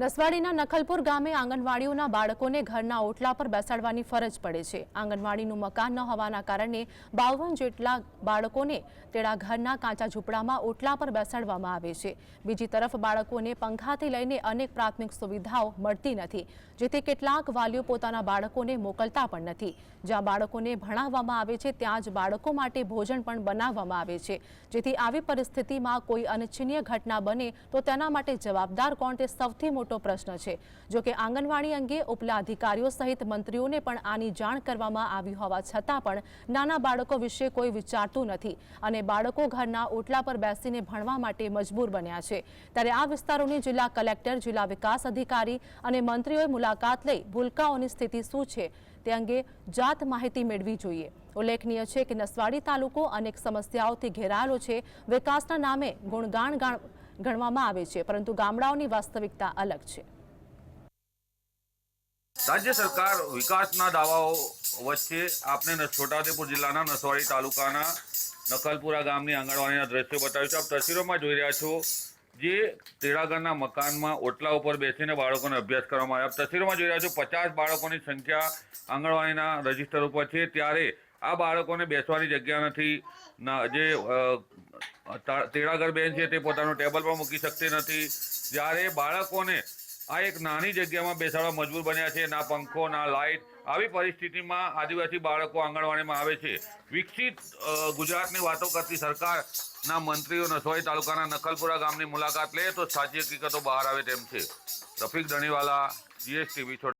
નસવાડીના નખલપુર ગામે આંગણવાડીઓના બાળકોને ઘરના ઓટલા પર બેસાડવાની ફરજ પડે છે. આંગણવાડીનું મકાન ન હોવાના કારણે બાવન જેટલા બાળકોને તેના ઘરના કાચા ઝૂંપડામાં ઓટલા પર બેસાડવામાં આવે છે. બીજી તરફ બાળકોને પંખાથી લઈને અનેક પ્રાથમિક સુવિધાઓ મળતી નથી, જેથી કેટલાક વાલીઓ પોતાના બાળકોને મોકલતા પણ નથી. જ્યાં બાળકોને ભણાવવામાં આવે છે, ત્યાં જ બાળકો માટે ભોજન પણ બનાવવામાં આવે છે. જેથી આવી પરિસ્થિતિમાં કોઈ અનિચ્છનીય ઘટના બને તો તેના માટે જવાબદાર કોણ તે સૌથી મોટો પ્રશ્ન છે. જો આંગણવાડી અંગે ઉપલા અધિકારીઓ સહિત મંત્રીઓને પણ આની જાણ કરવામાં આવી હોવા છતાં પણ નાના બાળકો વિશે કોઈ વિચારતું નથી અને બાળકો ઘરના ઓટલા પર બેસીને ભણવા માટે મજબૂર બન્યા છે. ત્યારે આ વિસ્તારોની જિલ્લા કલેક્ટર, જિલ્લા વિકાસ અધિકારી અને મંત્રીઓએ મુલાકાત લઈ ભૂલકાઓની સ્થિતિ શું છે તે અંગે જાત માહિતી મેળવી જોઈએ. ઉલ્લેખનીય છે કે નસવાડી તાલુકો અનેક સમસ્યાઓથી ઘેરાયેલો છે. વિકાસના નામે ગુણગાન ગાણ- ગણવામાં આવે છે, પરંતુ ગામડાઓની વાસ્તવિકતા અલગ છે. રાજ્ય સરકાર વિકાસના દાવાઓ વચ્ચે આપને ન- છોટાઉદેપુર જિલ્લાના નસવાડી તાલુકાના નકલપુરા ગામની આંગણવાડીના દ્રશ્યો બતાવ્યું છે. આપ તસવીરોમાં જોઈ રહ્યા છો જે તેડાગરના મકાનમાં ઓટલા ઉપર બેસીને બાળકોને અભ્યાસ કરવામાં આવ્યો. તસવીરોમાં જોઈ રહ્યા છો પચાસ બાળકોની સંખ્યા આંગણવાડીના રજિસ્ટર ઉપર છે. ત્યારે આ બાળકોને બેસવાની જગ્યા નથી. ના, જે તેડાગર બેન છે તે પોતાનું ટેબલ પર મૂકી શકતી નથી. જ્યારે બાળકોને આ એક નાની જગ્યામાં બેસાડવા મજબૂર બન્યા છે, ના પંખો, ના લાઇટ આવી પરિસ્થિતિમાં આદિવાસી બાળકો આંગણવાડીમાં આવે છે. વિકસિત ગુજરાતની વાતો કરતી સરકારના મંત્રીઓ નસવાઈ તાલુકાના નખલપુરા ગામની મુલાકાત લે તો સાચી હકીકતો બહાર આવે તેમ છે. રફીક ધણીવાલા, જીએસટીવી